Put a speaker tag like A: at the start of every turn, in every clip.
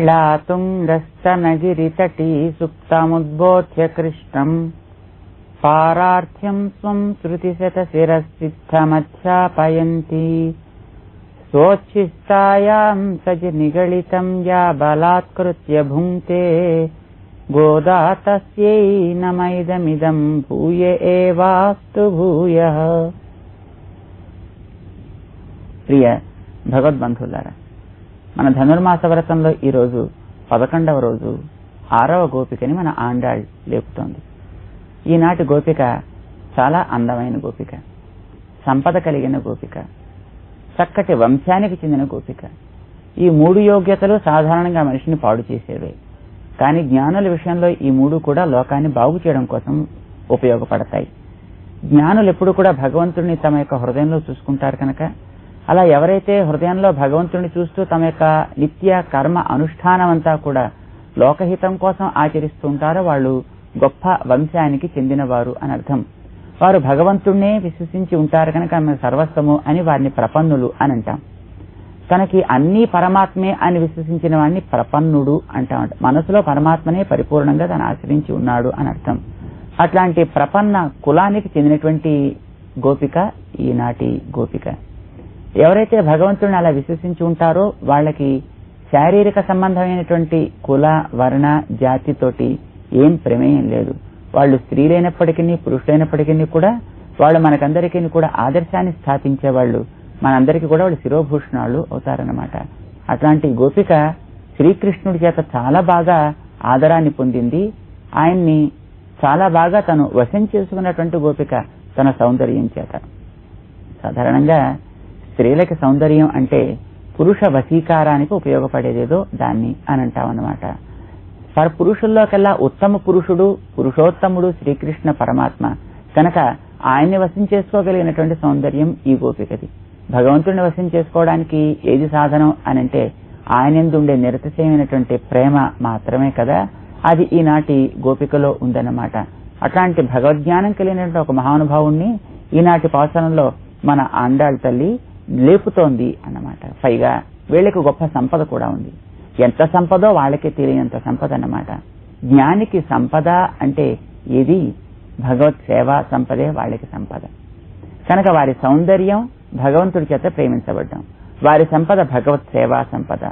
A: नीलातुङ्गस्तनगिरितटी सुप्तमुद्बोध्य कृष्णम् पारार्थ्यम् स्वम् श्रुतिशतशिरसिद्धमध्यापयन्ती स्वोच्छिष्टायाम् सज निगलितम् या बलात्कृत्य भुङ्क्ते गोदा तस्यै नमैदमिदम् भूय एवास्तु భూయః ప్రియ భగవద్బంధువులారా మన ధనుర్మాస వ్రతంలో ఈరోజు పదకొండవ రోజు ఆరవ గోపికని మన ఆండాళ్ లేపుతోంది. ఈనాటి గోపిక చాలా అందమైన గోపిక సంపద కలిగిన గోపిక చక్కటి వంశానికి చెందిన గోపిక. ఈ మూడు యోగ్యతలు సాధారణంగా మనిషిని పాడు చేసేవే. కానీ జ్ఞానుల విషయంలో ఈ మూడు కూడా లోకాన్ని బాగు చేయడం కోసం ఉపయోగపడతాయి. జ్ఞానులు ఎప్పుడు కూడా భగవంతుడిని తమ యొక్క హృదయంలో చూసుకుంటారు కనుక అలా ఎవరైతే హృదయంలో భగవంతుడిని చూస్తూ తమ యొక్క నిత్య కర్మ అనుష్ఠానమంతా కూడా లోకహితం కోసం ఆచరిస్తుంటారో వాళ్ళు గొప్ప వంశానికి చెందినవారు అని అర్థం. వారు భగవంతుణ్ణే విశ్వసించి ఉంటారు కనుక ఆమె సర్వస్వము అని వారిని ప్రపన్నులు అని అంటాం. తనకి అన్ని పరమాత్మే అని విశ్వసించిన వాడిని ప్రపన్నుడు అంటామంట మనసులో పరమాత్మనే పరిపూర్ణంగా తను ఆశ్రయించి ఉన్నాడు అని అర్థం. అట్లాంటి ప్రపన్న కులానికి చెందినటువంటి గోపిక ఈనాటి గోపిక. ఎవరైతే భగవంతుడిని అలా విశ్వసించి ఉంటారో వాళ్ళకి శారీరక సంబంధమైనటువంటి కుల వర్ణ జాతితోటి ఏం ప్రమేయం లేదు. వాళ్ళు స్త్రీలైనప్పటికీ పురుషులైనప్పటికీ కూడా వాళ్ళు మనకందరికీ కూడా ఆదర్శాన్ని స్థాపించే వాళ్ళు మనందరికీ కూడా వాళ్ళు శిరోభూషణాలు అవుతారన్నమాట. అట్లాంటి గోపిక శ్రీకృష్ణుడి చేత చాలా బాగా ఆదరాన్ని పొందింది. ఆయన్ని చాలా బాగా తను వశం చేసుకున్నటువంటి గోపిక తన సౌందర్యం చేత. సాధారణంగా స్త్రీలకి సౌందర్యం అంటే పురుష వశీకారానికి ఉపయోగపడేదేదో దాన్ని అని అంటామన్నమాట పర పురుషుల్లోకెల్లా ఉత్తమ పురుషుడు పురుషోత్తముడు శ్రీకృష్ణ పరమాత్మ కనుక ఆయన్ని వశం చేసుకోగలిగినటువంటి సౌందర్యం ఈ గోపికది. భగవంతుడిని వశం చేసుకోవడానికి ఏది సాధనం అనంటే ఆయన ఉండే నిరతిశయమైనటువంటి ప్రేమ మాత్రమే కదా అది ఈనాటి గోపికలో ఉందన్నమాట. అట్లాంటి భగవద్జ్ఞానం కలిగినటువంటి ఒక మహానుభావుణ్ణి ఈనాటి పాసనంలో మన ఆండాళ్ తల్లి లేపుతోంది అన్నమాట. పైగా వీళ్ళకి గొప్ప సంపద కూడా ఉంది. ఎంత సంపదో వాళ్ళకి తెలియనంత సంపద అన్నమాట. జ్ఞానికి సంపద అంటే ఏది? భగవత్ సేవా సంపదే వాళ్ళకి సంపద. కనుక వారి సౌందర్యం భగవంతుడి చేత ప్రేమించబడ్డం. వారి సంపద భగవత్ సేవా సంపద.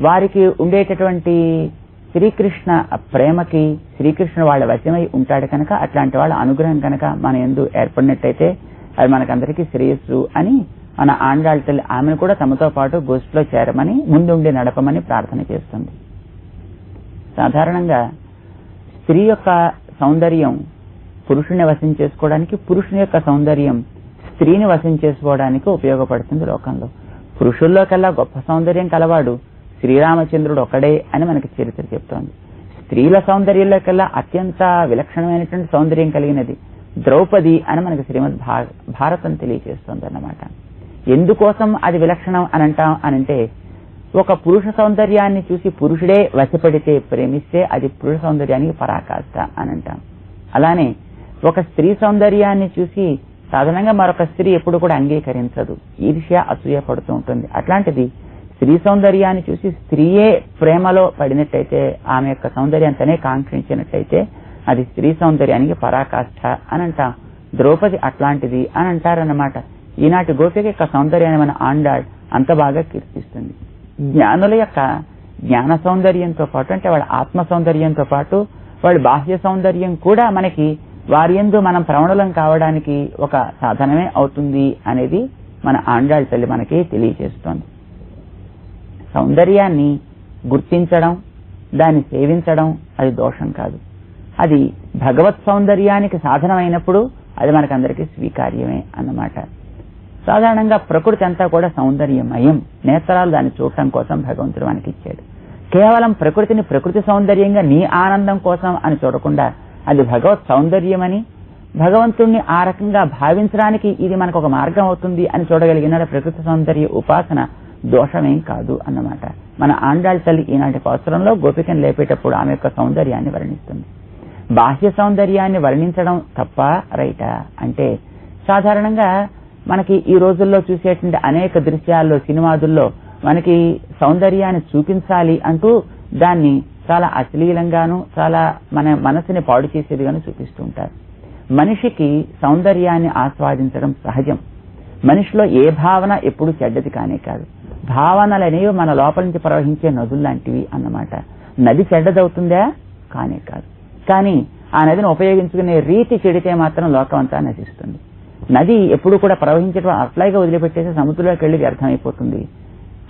A: వారికి ఉండేటటువంటి శ్రీకృష్ణ ప్రేమకి శ్రీకృష్ణుడు వాళ్ళ వశమై ఉంటాడు కనుక అట్లాంటి వాళ్ళ అనుగ్రహం కనుక మన ఎందు ఏర్పడినట్టయితే అది మనకందరికీ శ్రేయస్సు అని మన ఆండాళ్ళ తల్లి ఆమెను కూడా తమతో పాటు గోష్ఠిలో చేరమని ముందుండి నడపమని ప్రార్థన చేస్తుంది. సాధారణంగా స్త్రీ యొక్క సౌందర్యం పురుషుని వశం చేసుకోవడానికి పురుషుని యొక్క సౌందర్యం స్త్రీని వశం చేసుకోవడానికి ఉపయోగపడుతుంది లోకంలో. పురుషుల్లో కల్లా గొప్ప సౌందర్యం కలవాడు శ్రీరామచంద్రుడు ఒకడే అని మనకి చరిత్ర చెప్తోంది. స్త్రీల సౌందర్యంలో కల్లా అత్యంత విలక్షణమైనటువంటి సౌందర్యం కలిగినది ద్రౌపది అని మనకి శ్రీమద్ భారతం తెలియజేస్తుంది అన్నమాట ఎందుకోసం అది విలక్షణం అని అనంటే ఒక పురుష సౌందర్యాన్ని చూసి పురుషుడే వశపడితే ప్రేమిస్తే అది పురుష సౌందర్యానికి పరాకాష్ట అని అంటాం అలానే ఒక స్త్రీ సౌందర్యాన్ని చూసి సాధారణంగా మరొక స్త్రీ ఎప్పుడు కూడా అంగీకరించదు. ఈర్ష్య అసూయ పడుతూ ఉంటుంది. అట్లాంటిది స్త్రీ సౌందర్యాన్ని చూసి స్త్రీయే ప్రేమలో పడినట్టయితే ఆమె యొక్క సౌందర్యాన్ని కాంక్షించినట్టయితే అది స్త్రీ సౌందర్యానికి పరాకాష్ట అని అంటాం ద్రౌపది అట్లాంటిది అని అంటారన్నమాట ఈనాటి గోపిక యొక్క సౌందర్యాన్ని మన ఆండాళ్ అంత బాగా కీర్తిస్తుంది. జ్ఞానుల యొక్క జ్ఞాన సౌందర్యంతో పాటు అంటే వాళ్ళ ఆత్మ సౌందర్యంతో పాటు వాళ్ళ బాహ్య సౌందర్యం కూడా మనకి వారి ఎందు మనం ప్రవణులం కావడానికి ఒక సాధనమే అవుతుంది అనేది మన ఆండాళ్ తల్లి మనకి తెలియజేస్తోంది. సౌందర్యాన్ని గుర్తించడం దాన్ని సేవించడం అది దోషం కాదు. అది భగవత్ సౌందర్యానికి సాధనమైనప్పుడు అది మనకందరికీ స్వీకార్యమే అన్నమాట. సాధారణంగా ప్రకృతి అంతా కూడా సౌందర్యమయం. నేత్రాలు దాన్ని చూడటం కోసం భగవంతుడు మనకి ఇచ్చాడు కేవలం ప్రకృతిని ప్రకృతి సౌందర్యంగా నీ ఆనందం కోసం అని చూడకుండా అది భగవత్ సౌందర్యమని భగవంతుణ్ణి ఆ రకంగా భావించడానికి ఇది మనకు ఒక మార్గం అవుతుంది అని చూడగలిగిన ప్రకృతి సౌందర్య ఉపాసన దోషమేం కాదు అన్నమాట. మన ఆండాళ్ తల్లి ఈనాటి పాత్రంలో గోపికను లేపేటప్పుడు ఆమె యొక్క సౌందర్యాన్ని వర్ణిస్తుంది. బాహ్య సౌందర్యాన్ని వర్ణించడం తప్ప రైటా? అంటే సాధారణంగా మనకి ఈ రోజుల్లో చూసేటువంటి అనేక దృశ్యాల్లో సినిమాదుల్లో మనకి సౌందర్యాన్ని చూపించాలి అంటూ దాన్ని చాలా అశ్లీలంగాను చాలా మన మనసుని పాడు చేసేదిగాను చూపిస్తూ ఉంటారు. మనిషికి సౌందర్యాన్ని ఆస్వాదించడం సహజం. మనిషిలో ఏ భావన ఎప్పుడు చెడ్డది కానే కాదు. భావనలు అనేవి మన లోపల నుంచి ప్రవహించే నదులు లాంటివి అన్నమాట. నది చెడ్డదవుతుందా? కానే కాదు. కానీ ఆ నదిని ఉపయోగించుకునే రీతి చెడితే మాత్రం లోకం అంతా నశిస్తుంది. నది ఎప్పుడు కూడా ప్రవహించడం అట్లాగే వదిలిపెట్టేసి సముద్రంలోకి వెళ్ళి వ్యర్థమైపోతుంది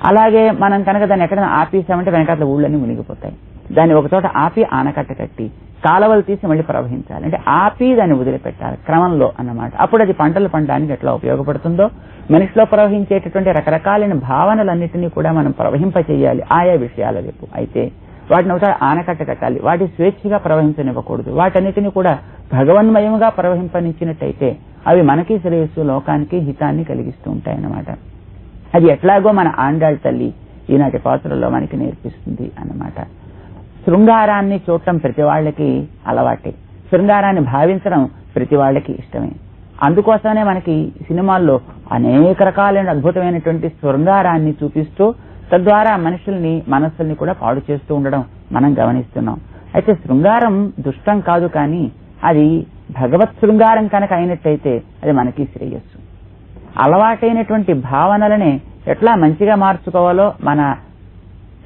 A: అలాగే మనం కనుక దాన్ని ఎక్కడైనా ఆపేసామంటే వెనకాల ఊళ్ళన్నీ మునిగిపోతాయి. దాన్ని ఒకచోట ఆపి ఆనకట్ట కట్టి కాలవలు తీసి మళ్ళీ ప్రవహించాలి. అంటే ఆపి దాన్ని వదిలిపెట్టాలి క్రమంలో అన్నమాట. అప్పుడు అది పంటలు పండడానికి ఎట్లా ఉపయోగపడుతుందో మనిషిలో ప్రవహించేటటువంటి రకరకాలైన భావనలన్నింటినీ కూడా మనం ప్రవహింప చేయాలి. ఆయా విషయాల వైపు. అయితే వాటిని ఒకసారి ఆనకట్ట కట్టాలి. వాటి స్వేచ్ఛగా ప్రవహించనివ్వకూడదు. వాటన్నిటిని కూడా భగవన్మయముగా ప్రవహింపనిచ్చినట్టయితే అవి మనకి శ్రేయస్సు లోకానికి హితాన్ని కలిగిస్తూ ఉంటాయన్నమాట. అది ఎట్లాగో మన ఆండాళ్ తల్లి ఈనాటి పాత్రలో మనకి నేర్పిస్తుంది అన్నమాట. శృంగారాన్ని చూడటం ప్రతి వాళ్ళకి అలవాటే. శృంగారాన్ని భావించడం ప్రతి వాళ్ళకి ఇష్టమే. అందుకోసమే మనకి సినిమాల్లో అనేక రకాలైన అద్భుతమైనటువంటి శృంగారాన్ని చూపిస్తూ తద్వారా మనుషుల్ని మనస్సుల్ని కూడా పాడు చేస్తూ ఉండడం మనం గమనిస్తున్నాం. అయితే శృంగారం దుష్టం కాదు కానీ అది భగవత్ శృంగారం కనుక అయినట్టయితే అది మనకి శ్రేయస్సు. అలవాటైనటువంటి భావనలనే ఎట్లా మంచిగా మార్చుకోవాలో మన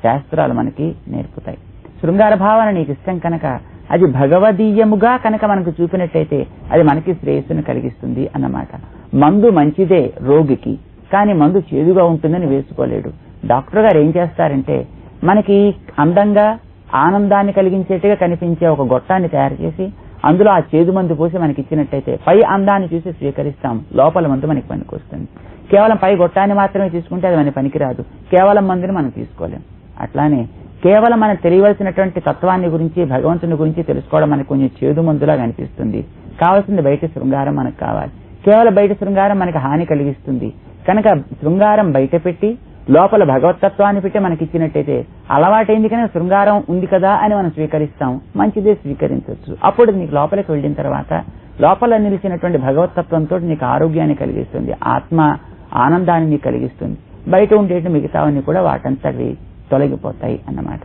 A: శాస్త్రాలు మనకి నేర్పుతాయి. శృంగార భావన నీకు ఇష్టం కనుక అది భగవదీయముగా కనుక మనకు చూపినట్టయితే అది మనకి శ్రేయస్సును కలిగిస్తుంది అన్నమాట. మందు మంచిదే రోగికి కానీ మందు చేదుగా ఉంటుందని వేసుకోలేడు. డాక్టర్ గారు ఏం చేస్తారంటే మనకి అందంగా ఆనందాన్ని కలిగించేట్టుగా కనిపించే ఒక గొట్టాన్ని తయారు చేసి అందులో ఆ చేదు మందు పోసి మనకి ఇచ్చినట్టయితే పై అందాన్ని చూసి స్వీకరిస్తాం. లోపల మందు మనకి పనికొస్తుంది. కేవలం పై గొట్టాన్ని మాత్రమే తీసుకుంటే అది మన పనికిరాదు. కేవలం మందుని మనం తీసుకోలేం. అట్లానే కేవలం మనం తెలియవలసినటువంటి తత్వాన్ని గురించి భగవంతుని గురించి తెలుసుకోవడం మనకు కొంచెం చేదు మందులాగా అనిపిస్తుంది. కావాల్సింది బయట శృంగారం మనకు కావాలి. కేవలం బయట శృంగారం మనకి హాని కలిగిస్తుంది. కనుక శృంగారం బయట పెట్టి లోపల భగవతత్వాన్ని పెట్టి మనకి ఇచ్చినట్టయితే అలవాటైంది కానీ శృంగారం ఉంది కదా అని మనం స్వీకరిస్తాం. మంచిదే స్వీకరించవచ్చు. అప్పుడు నీకు లోపలికి వెళ్ళిన తర్వాత లోపల నిలిచినటువంటి భగవతత్వంతో నీకు ఆరోగ్యాన్ని కలిగిస్తుంది. ఆత్మ ఆనందాన్ని నీకు కలిగిస్తుంది. బయట ఉండేటి మిగతావన్నీ కూడా వాటంతటి తొలగిపోతాయి అన్నమాట.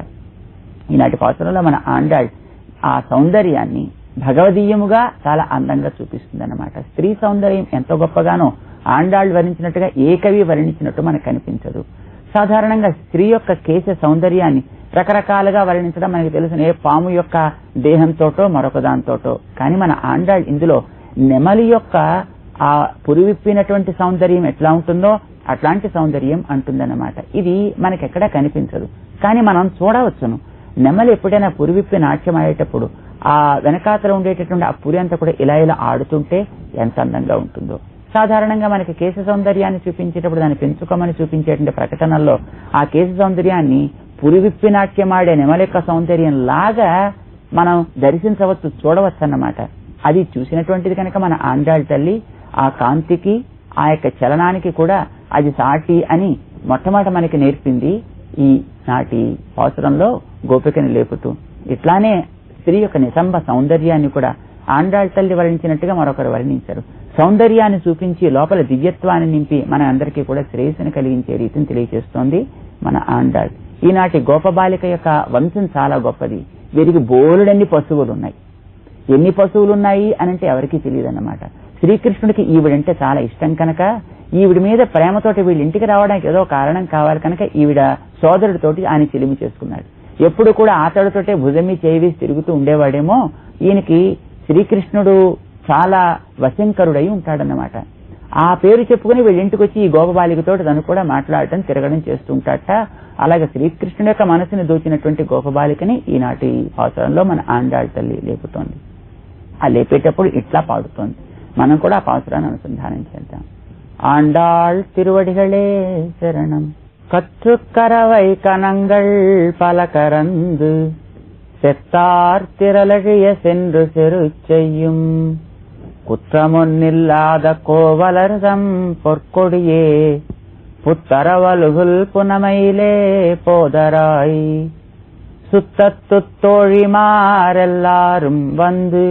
A: ఈనాటి పాత్రలో మన ఆండాళ్ ఆ సౌందర్యాన్ని భగవదీయముగా చాలా అందంగా చూపిస్తుంది అన్నమాట స్త్రీ సౌందర్యం ఎంత గొప్పగానో ఆండాళ్ళు వర్ణించినట్టుగా ఏ కవి వర్ణించినట్టు మనకు కనిపించదు. సాధారణంగా స్త్రీ యొక్క కేశ సౌందర్యాన్ని రకరకాలుగా వర్ణించడం మనకు తెలుసు ఏ పాము యొక్క దేహంతోటో మరొక దానితోటో కానీ మన ఆండాళ్ ఇందులో నెమలి యొక్క ఆ పురివిప్పినటువంటి సౌందర్యం ఎట్లా ఉంటుందో అట్లాంటి సౌందర్యం అంటుందన్నమాట. ఇది మనకెక్కడా కనిపించదు. కానీ మనం చూడవచ్చును. నెమలి ఎప్పుడైనా పురివిప్పి నాట్యం ఆడేటప్పుడు ఆ వెనకాతల ఉండేటటువంటి ఆ పురి అంతా కూడా ఇలా ఇలా ఆడుతుంటే ఎంత అందంగా ఉంటుందో. సాధారణంగా మనకి కేశ సౌందర్యాన్ని చూపించేటప్పుడు దాన్ని పెంచుకోమని చూపించేటువంటి ప్రకటనల్లో ఆ కేశ సౌందర్యాన్ని పురివిప్పి నాట్యం ఆడే యొక్క సౌందర్యం లాగా మనం దర్శించవచ్చు చూడవచ్చు అన్నమాట అది చూసినటువంటిది కనుక మన ఆంధ్రాల తల్లి ఆ కాంతికి ఆ యొక్క చలనానికి కూడా అది సాటి అని మొట్టమొదట మనకి నేర్పింది ఈ నాటి పాసురంలో గోపికని లేపుతూ. ఇట్లానే స్త్రీ యొక్క నిసంబ సౌందర్యాన్ని కూడా ఆండాళ్ తల్లి వర్ణించినట్టుగా మరొకరు వర్ణించారు. సౌందర్యాన్ని చూపించి లోపల దివ్యత్వాన్ని నింపి మన అందరికీ కూడా శ్రేయస్సును కలిగించే రీతిని తెలియజేస్తోంది మన ఆండాళ్. ఈనాటి గోపబాలిక యొక్క వంశం చాలా గొప్పది. వీరికి బోలుడన్ని పశువులు ఉన్నాయి ఎన్ని పశువులు ఉన్నాయి అని అంటే ఎవరికీ తెలియదు అన్నమాట శ్రీకృష్ణుడికి ఈవిడంటే చాలా ఇష్టం కనుక ఈవిడ మీద ప్రేమతోటి వీళ్ళ ఇంటికి రావడానికి ఏదో కారణం కావాలి కనుక ఈవిడ సోదరుడితోటి ఆయన చెలిమి చేసుకున్నాడు. ఎప్పుడు కూడా ఆతడితోటే భుజమి చేయి తిరుగుతూ ఉండేవాడేమో ఈయనకి శ్రీకృష్ణుడు చాలా వశంకరుడై ఉంటాడన్నమాట ఆ పేరు చెప్పుకుని వీళ్ళ ఇంటికి వచ్చి ఈ గోపబాలికతో తను కూడా మాట్లాడటం తిరగడం చేస్తూ ఉంటాడట అలాగే శ్రీకృష్ణుడి యొక్క మనసుని దోచినటువంటి గోపబాలికని ఈనాటి పాసురంలో మన ఆండాళ్ తల్లి లేపుతోంది ఆ లేపేటప్పుడు ఇట్లా పాడుతోంది మనం కూడా ఆ పాసురాన్ని అనుసంధానం చేద్దాం ஆண்டாள் திருவடிகளே சரணம் கற்றுக்கரவை கணங்கள் பல கறந்து செத்தார் திரளழிய சென்று செரு செய்யும் குற்றமொன்னில்லாத கோவலர்தம் பொற்கொடியே புத்தரவலுகுல் புனமையிலே போதராய். சுத்தத்து தோழிமாரெல்லாரும் வந்து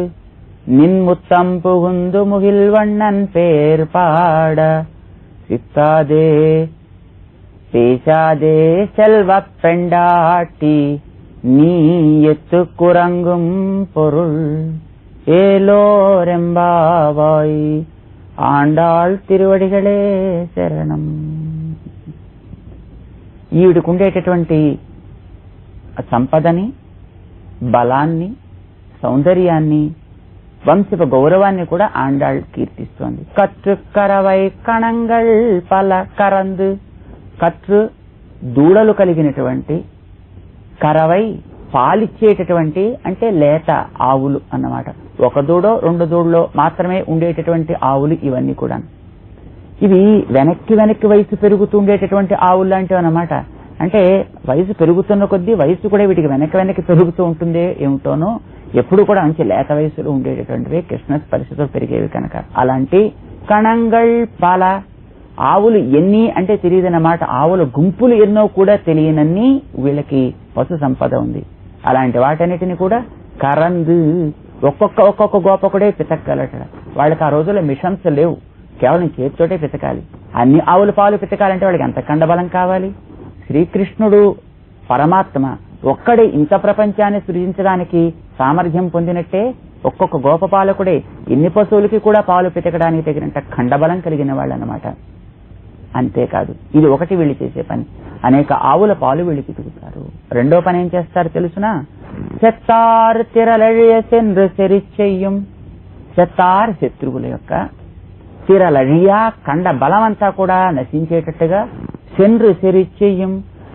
A: நின் முத்தம் புகுந்து முகில் வண்ணன் பேர் பாட சித்தாதே பேசாதே செல்வ பெண்டாட்டி நீ எத்து குரங்கும் பொருள். ஏலோரெம்பாவாய் ఆండాళ్ తిరువడిగలే శరణం ఈవిడికి ఉండేటటువంటి సంపదని బలాన్ని సౌందర్యాన్ని వంశపు గౌరవాన్ని కూడా ఆండాళ్ కీర్తిస్తోంది కట్టు కరవై కణంగల్ పల కరందు కట్టు దూడలు కలిగినటువంటి కరవై పాలిచ్చేటటువంటి అంటే లేత ఆవులు అన్నమాట. ఒక దూడో రెండు దూడలో మాత్రమే ఉండేటటువంటి ఆవులు ఇవన్నీ కూడా ఇవి వెనక్కి వెనక్కి వయసు పెరుగుతుండేటటువంటి ఆవులు లాంటివి అన్నమాట. అంటే వయసు పెరుగుతున్న కొద్దీ వయసు కూడా వీటికి వెనక్కి వెనక్కి పెరుగుతూ ఉంటుందే ఏమిటోనో ఎప్పుడు కూడా మంచి లేత వయసులో ఉండేటటువంటివి కృష్ణ పరిస్థితులు పెరిగేవి కనుక. అలాంటి కణంగల్ పాల ఆవులు ఎన్ని అంటే తెలియదన్నమాట. ఆవుల గుంపులు ఎన్నో కూడా తెలియనన్ని వీళ్ళకి పశు సంపద ఉంది. అలాంటి వాటన్నిటిని కూడా కరందు ఒక్కొక్క ఒక్కొక్క గోపకుడే పితక్కలట. వాళ్ళకి ఆ రోజుల్లో మిషన్స్ లేవు. కేవలం చేతితోటే పితకాలి. అన్ని ఆవుల పాలు పితకాలంటే వాళ్ళకి ఎంత కండబలం కావాలి? శ్రీకృష్ణుడు పరమాత్మ ఒక్కడే ఇంత ప్రపంచాన్ని సృజించడానికి సామర్థ్యం పొందినట్టే ఒక్కొక్క గోపపాలకుడే ఇన్ని పశువులకి కూడా పాలు పితకడానికి తగినంత ఖండబలం కలిగిన వాళ్ళు అన్నమాట అంతేకాదు. ఇది ఒకటి వీళ్ళు చేసే పని. అనేక ఆవుల పాలు వీళ్ళు పితుకుతారు రెండో పని ఏం చేస్తారు తెలుసునా? చెత్తారు తిరలழிయ సెన్రు సెరిచెయ్యం చెత్తారు శత్రువుల యొక్క తిరలழிయ కండ బలమంతా కూడా నశించేటట్టుగా సెన్రు సెరిచెయ్యం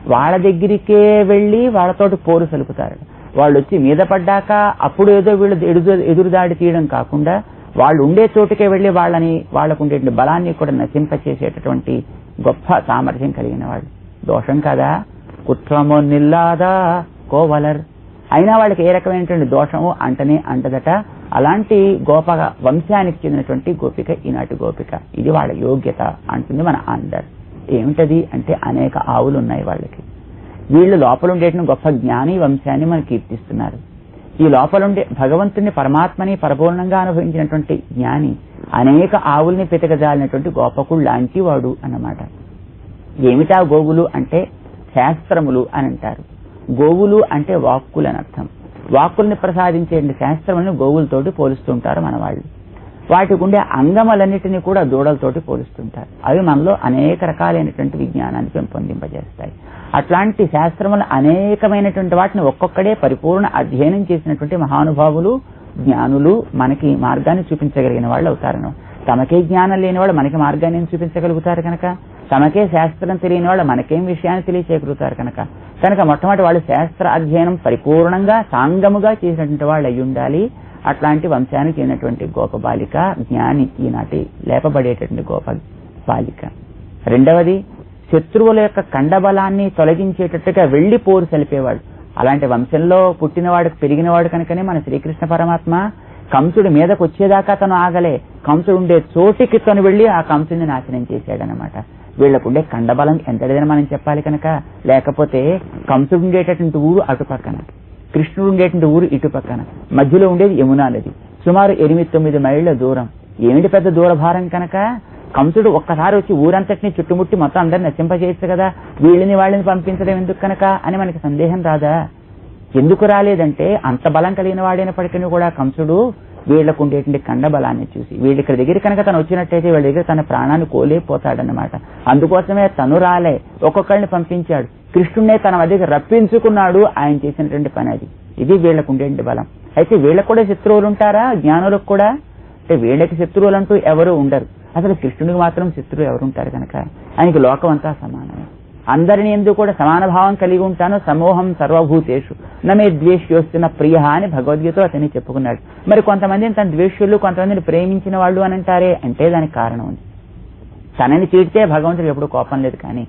A: వాళ్ళ దగ్గరికే వెళ్ళి వాళ్ళతోటి పోరు సలుపుతారు వాళ్ళు వచ్చి మీద పడ్డాక అప్పుడు ఏదో వీళ్ళు ఎదురు ఎదురుదాడి తీయడం కాకుండా వాళ్ళు ఉండే చోటుకే వెళ్ళి వాళ్ళని వాళ్ళకు ఉండే బలాన్ని కూడా నశింపచేసేటటువంటి గొప్ప సామర్థ్యం కలిగిన వాళ్ళు. దోషం కదా? కుట్రమో నిల్లాదా? కోవలర్. అయినా వాళ్ళకి ఏ రకమైనటువంటి దోషము అంటనే అంటదట. అలాంటి గోప వంశానికి చెందినటువంటి గోపిక ఈనాటి గోపిక. ఇది వాళ్ళ యోగ్యత అంటుంది మన ఆందర్ ఏమిటది? అంటే అనేక ఆవులు ఉన్నాయి వాళ్ళకి. వీళ్ళు లోపల ఉండేటువంటి గొప్ప జ్ఞాని వంశాన్ని మనం కీర్తిస్తున్నారు. ఈ లోపలుండే భగవంతుని పరమాత్మని పరిపూర్ణంగా అనుభవించినటువంటి జ్ఞాని అనేక ఆవుల్ని పితకజాలినటువంటి గోపకుడు లాంటి వాడు అన్నమాట. ఏమిటా గోవులు అంటే శాస్త్రములు అని అంటారు. గోవులు అంటే వాక్కులు అని అర్థం. వాక్కుల్ని ప్రసాదించే శాస్త్రములను గోవులతోటి పోలుస్తుంటారు మన వాళ్ళు వాటికి ఉండే అంగములన్నిటినీ కూడా దూడలతోటి పోలుస్తుంటారు అవి మనలో అనేక రకాలైనటువంటి విజ్ఞానాన్ని పెంపొందింపజేస్తాయి. అట్లాంటి శాస్త్రములు అనేకమైనటువంటి వాటిని ఒక్కొక్కడే పరిపూర్ణ అధ్యయనం చేసినటువంటి మహానుభావులు జ్ఞానులు మనకి మార్గాన్ని చూపించగలిగిన వాళ్ళు అవుతారు తమకే జ్ఞానం లేని వాళ్ళు మనకి మార్గాన్ని చూపించగలుగుతారు కనుక? తమకే శాస్త్రం తెలియని వాళ్ళు మనకేం విషయాన్ని తెలియచేయగలుగుతారు కనుక? కనుక మొట్టమొదటి వాళ్ళు శాస్త్ర అధ్యయనం పరిపూర్ణంగా సాంగముగా చేసినటువంటి వాళ్ళు అయి ఉండాలి. అట్లాంటి వంశానికి చెందినటువంటి గోప బాలిక జ్ఞాని ఈనాటి లేపబడేటటువంటి గోప బాలిక. రెండవది శత్రువుల యొక్క కండబలాన్ని తొలగించేటట్టుగా వెళ్ళి పోరు సలిపేవాడు అలాంటి వంశంలో పుట్టినవాడు పెరిగినవాడు కనుకనే మన శ్రీకృష్ణ పరమాత్మ కంసుడి మీదకు వచ్చేదాకా తను ఆగలే. కంసుడు ఉండే చోటికి తను వెళ్ళి ఆ కంసుడిని నాశనం చేశాడనమాట వీళ్ళకుండే కండబలం ఎంతటిదని మనం చెప్పాలి కనుక. లేకపోతే కంసుడు ఉండేటటువంటి ఊరు అటు పక్కన. కృష్ణుడు ఉండేటువంటి ఊరు ఇటు పక్కన. మధ్యలో ఉండేది యమునా నది సుమారు ఎనిమిది తొమ్మిది మైళ్ళ దూరం. ఏమిటి పెద్ద దూరభారం కనుక? కంసుడు ఒక్కసారి వచ్చి ఊరంతటిని చుట్టుముట్టి మొత్తం అందరిని నశింపజేయచ్చు కదా? వీళ్ళని వాళ్ళని పంపించడం ఎందుకు కనుక అని మనకి సందేహం రాదా? ఎందుకు రాలేదంటే అంత బలం కలిగిన వాడైనప్పటికీ కూడా కంసుడు వీళ్ళకు ఉండేటువంటి కండ బలాన్ని చూసి వీళ్ళ ఇక్కడ దగ్గర కనుక తను వచ్చినట్టయితే వీళ్ళ దగ్గర తన ప్రాణాన్ని కోలేపోతాడనమాట అందుకోసమే తను రాలే ఒక్కొక్కరిని పంపించాడు. కృష్ణుడే తన మధ్యకి రప్పించుకున్నాడు ఆయన చేసినటువంటి పని అది. ఇది వీళ్ళకు ఉండేటువంటి బలం. అయితే వీళ్ళకు కూడా శత్రువులు ఉంటారా జ్ఞానులకు కూడా? అంటే వీళ్ళకి శత్రువులు అంటూ ఎవరు ఉండరు. అసలు కృష్ణుడికి మాత్రం శత్రువు ఎవరు ఉంటారు కనుక? ఆయనకి లోకం అంతా సమానమే. అందరిని ఎందుకు కూడా సమాన భావం కలిగి ఉంటాను సమూహం సర్వభూతేషు. నమే ద్వేష్యోస్తున్న ప్రియ అని భగవద్గీత అతని చెప్పుకున్నాడు. మరి కొంతమందిని తన ద్వేష్యులు కొంతమందిని ప్రేమించిన వాళ్ళు అని అంటారే? అంటే దానికి కారణం ఉంది. తనని చీడితే భగవంతుడు ఎప్పుడు కోపం లేదు కానీ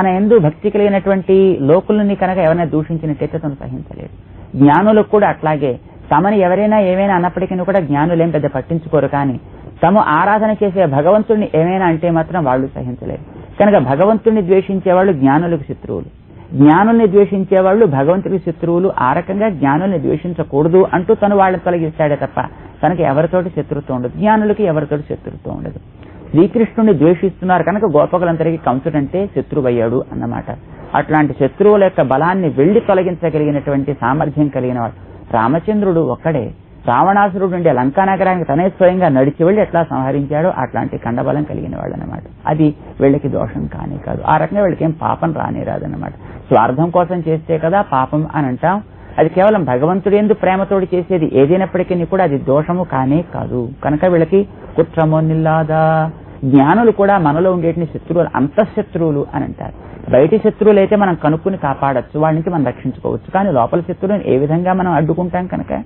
A: తన ఎందు భక్తి కలిగినటువంటి లోకుల్ని కనుక ఎవరైనా దూషించినట్టయితే తను సహించలేడు. జ్ఞానులకు కూడా అట్లాగే తమని ఎవరైనా ఏమైనా అన్నప్పటికీ కూడా జ్ఞానులేం పెద్ద పట్టించుకోరు కానీ తాము ఆరాధన చేసే భగవంతుడిని ఏమైనా అంటే మాత్రం వాళ్ళు సహించలేరు. కనుక భగవంతుడిని ద్వేషించే వాళ్ళు జ్ఞానులకు శత్రువులు. జ్ఞానుల్ని ద్వేషించే వాళ్ళు భగవంతుడికి శత్రువులు. ఆ రకంగా జ్ఞానుల్ని ద్వేషించకూడదు అంటూ తను వాళ్ళని తొలగిస్తాడే తప్ప తనకి ఎవరితోటి శత్రుత్వం ఉండదు. జ్ఞానులకి ఎవరితోటి శత్రుత్వం ఉండదు. శ్రీకృష్ణుని ద్వేషిస్తున్నారు కనుక గోపకులందరికీ కంసుడంటే శత్రువయ్యాడు అన్నమాట. అట్లాంటి శత్రువుల యొక్క బలాన్ని వెళ్ళి తొలగించగలిగినటువంటి సామర్థ్యం కలిగిన వాడు రామచంద్రుడు ఒక్కడే. రావణాసురుడు ఉండే లంకా నగరానికి తనే స్వయంగా నడిచి వెళ్ళి ఎట్లా సంహరించాడో అట్లాంటి కండబలం కలిగిన వాళ్ళు అనమాట అది వీళ్ళకి దోషం కానీ కాదు. ఆ రకంగా వీళ్ళకి ఏం పాపం రానే రాదనమాట స్వార్థం కోసం చేస్తే కదా పాపం అని అంటాం. అది కేవలం భగవంతుడు ఎందు ప్రేమతోడు చేసేది ఏదైనప్పటికీ కూడా అది దోషము కానే కాదు. కనుక వీళ్ళకి కుట్రమో నిల్లాదా? జ్ఞానులు కూడా మనలో ఉండేటిని శత్రువులు అంతఃశత్రువులు అని అంటారు. బయటి శత్రువులు అయితే మనం కనుక్కుని కాపాడచ్చు వాళ్ళ నుంచి మనం రక్షించుకోవచ్చు. కానీ లోపల శత్రువులను ఏ విధంగా మనం అడ్డుకుంటాం కనుక?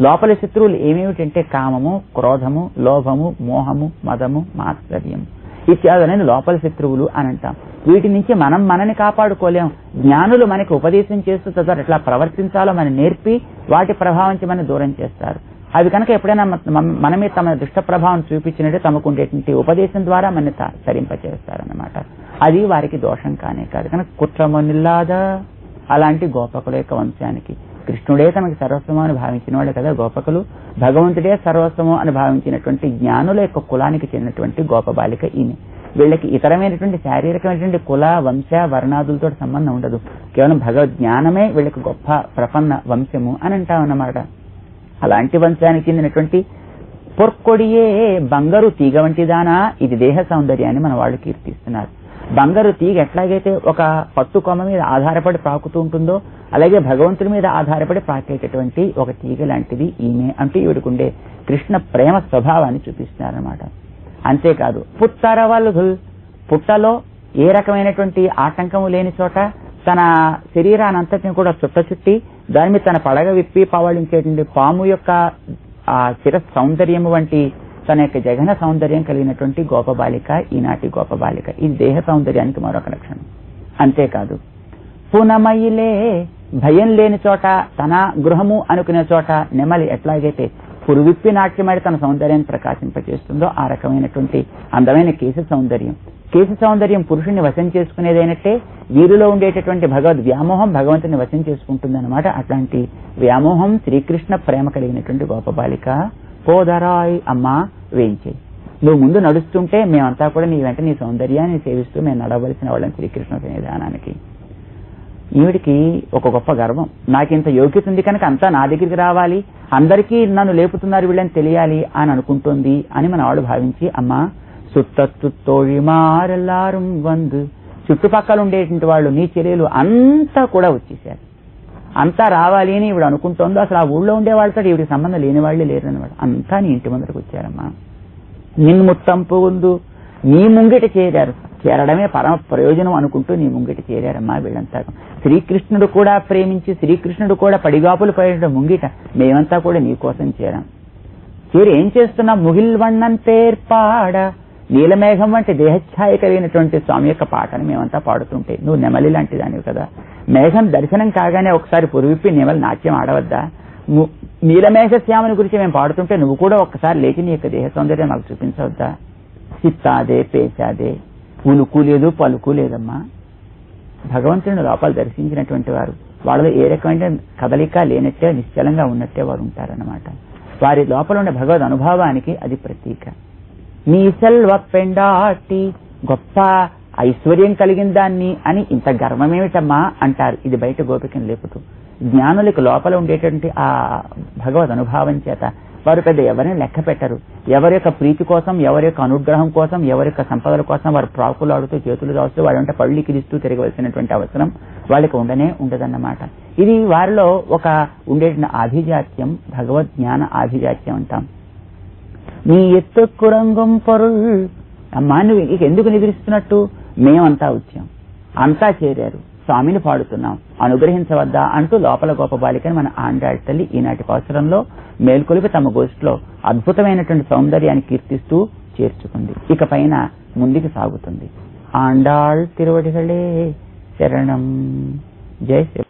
A: లోపలి శత్రువులు ఏమేమిటంటే కామము క్రోధము లోభము మోహము మదము మాత్సర్యం ఇత్యాదులని లోపల శత్రువులు అని అంటాం. వీటి నుంచి మనం మనని కాపాడుకోలేం. జ్ఞానులు మనకి ఉపదేశం చేస్తూ తద్వారా ఎట్లా ప్రవర్తించాలో మనం నేర్పి వాటి ప్రభావం నుంచి మనం దూరం చేస్తారు. అవి కనుక ఎప్పుడైనా మన మీద తమ దుష్ట ప్రభావం చూపించినట్టు తమకు ఉండేటువంటి ఉపదేశం ద్వారా మన తరింపచేస్తారన్నమాట. అది వారికి దోషం కానే కాదు. కనుక కుట్రమొనిల్లాదా? అలాంటి గోపకుల యొక్క వంశానికి. కృష్ణుడే తనకు సర్వస్వము అని భావించిన వాళ్ళు కదా గోపకులు. భగవంతుడే సర్వస్వము అని భావించినటువంటి జ్ఞానుల యొక్క కులానికి చెందినటువంటి గోప బాలిక ఈమె వీళ్ళకి ఇతరమైనటువంటి శారీరకమైనటువంటి కుల వంశ వర్ణాదులతో సంబంధం ఉండదు. కేవలం భగవద్ జ్ఞానమే వీళ్ళకి గొప్ప ప్రపన్న వంశము అని అంటామన్నమాట. అలాంటి వంశానికి చెందినటువంటి పొర్కొడియే బంగారు తీగ వంటిదానా? ఇది దేహ సౌందర్యాన్ని మన వాళ్ళు కీర్తిస్తున్నారు. బంగారు తీగ ఎట్లాగైతే ఒక పట్టు కొమ్మ మీద ఆధారపడి ప్రాకుతూ ఉంటుందో అలాగే భగవంతుడి మీద ఆధారపడి ప్రాకేటటువంటి ఒక తీగ లాంటిది ఈమె అంటూ ఈవిడకుండే కృష్ణ ప్రేమ స్వభావాన్ని చూపిస్తున్నారనమాట అంతేకాదు పుట్టార వాళ్ళు పుట్టలో ఏ రకమైనటువంటి ఆటంకము లేని చోట తన శరీరానంతటిని కూడా చుట్ట చుట్టి దాని మీద తన పడగ విప్పి పవళించేటువంటి పాము యొక్క ఆ చిర సౌందర్యము వంటి తన యొక్క జగన సౌందర్యం కలిగినటువంటి గోపబాలిక ఈనాటి గోపబాలిక ఇది దేహ సౌందర్యానికి మరొక లక్షణం. అంతేకాదు పునమయిలే భయం లేని చోట తన గృహము అనుకునే చోట నెమలి ఎట్లాగైతే పురువిప్పి నాట్యమాడి తన సౌందర్యాన్ని ప్రకాశింపచేస్తుందో ఆ రకమైనటువంటి అందమైన కేశ సౌందర్యం. కేశ సౌందర్యం పురుషుణ్ణి వశం చేసుకునేదైనట్టే వీరిలో ఉండేటటువంటి భగవద్ వ్యామోహం భగవంతుని వశం చేసుకుంటుందన్నమాట. అట్లాంటి వ్యామోహం శ్రీకృష్ణ ప్రేమ కలిగినటువంటి గోపబాలిక పోదరాయ్ అమ్మా వేయించేయి. నువ్వు ముందు నడుస్తుంటే మేమంతా కూడా నీ వెంట నీ సౌందర్యాన్ని సేవిస్తూ మేము నడవలసిన వాళ్ళని శ్రీకృష్ణ సన్నిధానానికి. ఈవిడికి ఒక గొప్ప గర్వం. నాకింత యోగ్యత ఉంది కనుక అంతా నా దగ్గరికి రావాలి. అందరికీ నన్ను లేపుతున్నారు వీళ్ళని తెలియాలి అని అనుకుంటుంది అని మన వాళ్ళు భావించి అమ్మా సుత్తత్తు తోழிమారెల్లారం వందు. చుట్టుపక్కల ఉండేటువంటి వాళ్ళు నీ చెల్లెలు అంతా కూడా వచ్చేసారు అంతా రావాలి అని ఇవిడు అనుకుంటోందో అసలు ఆ ఊళ్ళో ఉండేవాళ్ళతో ఈవిడికి సంబంధం లేని వాళ్ళే లేరు అంతా నీ ఇంటి ముందరకు వచ్చారమ్మా. నిన్ముత్తంపు ఉందు నీ ముంగిట చేరారు. చేరడమే పరమ ప్రయోజనం అనుకుంటూ నీ ముంగిట చేరారమ్మా వీళ్ళంతా. శ్రీకృష్ణుడు కూడా ప్రేమించి శ్రీకృష్ణుడు కూడా పడిగాపులు పడిన ముంగిట మేమంతా కూడా నీ కోసం చేరాం. చేరి ఏం చేస్తున్నాం? ముగిల్వಣ್ಣన్ పేర్పాడ నీలమేఘం వంటి దేహఛాయ కలిగినటువంటి స్వామి యొక్క పాటను మేమంతా పాడుతుంటే నువ్వు నెమలి లాంటి దానివి కదా. మేఘం దర్శనం కాగానే ఒకసారి పురువిప్పి నెమలి నాట్యం ఆడవద్దా? నీలమేఘ శ్యామని గురించి మేము పాడుతుంటే నువ్వు కూడా ఒక్కసారి లేచి నీ యొక్క దేహ సౌందర్యం మాకు చూపించవద్దా? చిత్తాదే పేచాదే ఉలుకు లేదు పలుకు లేదమ్మా. భగవంతుని లోపల దర్శించినటువంటి వారు వాళ్ళలో ఏ రకమైన కదలిక లేనట్టే నిశ్చలంగా ఉన్నట్టే వారు ఉంటారన్నమాట. వారి లోపల ఉండే భగవద్ అనుభవానికి అది ప్రతీక. నీ సెల్వ పెండాటి గొప్ప ఐశ్వర్యం కలిగిన దాన్ని అని ఇంత గర్వమేమిటమ్మా అంటారు. ఇది బయట గోపికను లేపుతూ. జ్ఞానులకు లోపల ఉండేటువంటి ఆ భగవద్ అనుభావం చేత వారు పెద్ద ఎవరిని లెక్క పెట్టరు. ఎవరి యొక్క ప్రీతి కోసం ఎవరి యొక్క అనుగ్రహం కోసం ఎవరి యొక్క సంపదల కోసం వారు ప్రాకులాడుతూ చేతులు రాస్తూ వారి వంట పళ్ళు కిరిస్తూ తిరగవలసినటువంటి అవసరం వాళ్ళకి ఉండనే ఉండదన్నమాట. ఇది వారిలో ఒక ఉండేటువంటి ఆభిజాత్యం భగవద్ జ్ఞాన ఆభిజాత్యం అంటాం. నీ ఎత్తు కురంగం పొరుల్. అమ్మా నువ్వు ఇక ఎందుకు నిద్రిస్తున్నట్టు? మేమంతా వచ్చాం. అంతా చేరారు. స్వామిని పాడుతున్నాం. అనుగ్రహించవద్దా అంటూ లోపల గొప్ప బాలికని మన ఆండాడి తల్లి ఈనాటి అవసరంలో మేల్కొలిపి తమ గోష్ఠిలో అద్భుతమైనటువంటి సౌందర్యాన్ని కీర్తిస్తూ చేర్చుకుంది. ఇక పైన ముందుకు సాగుతుంది. ఆండాళ్ తిరువడిగలే శరణం. జై శ్రీ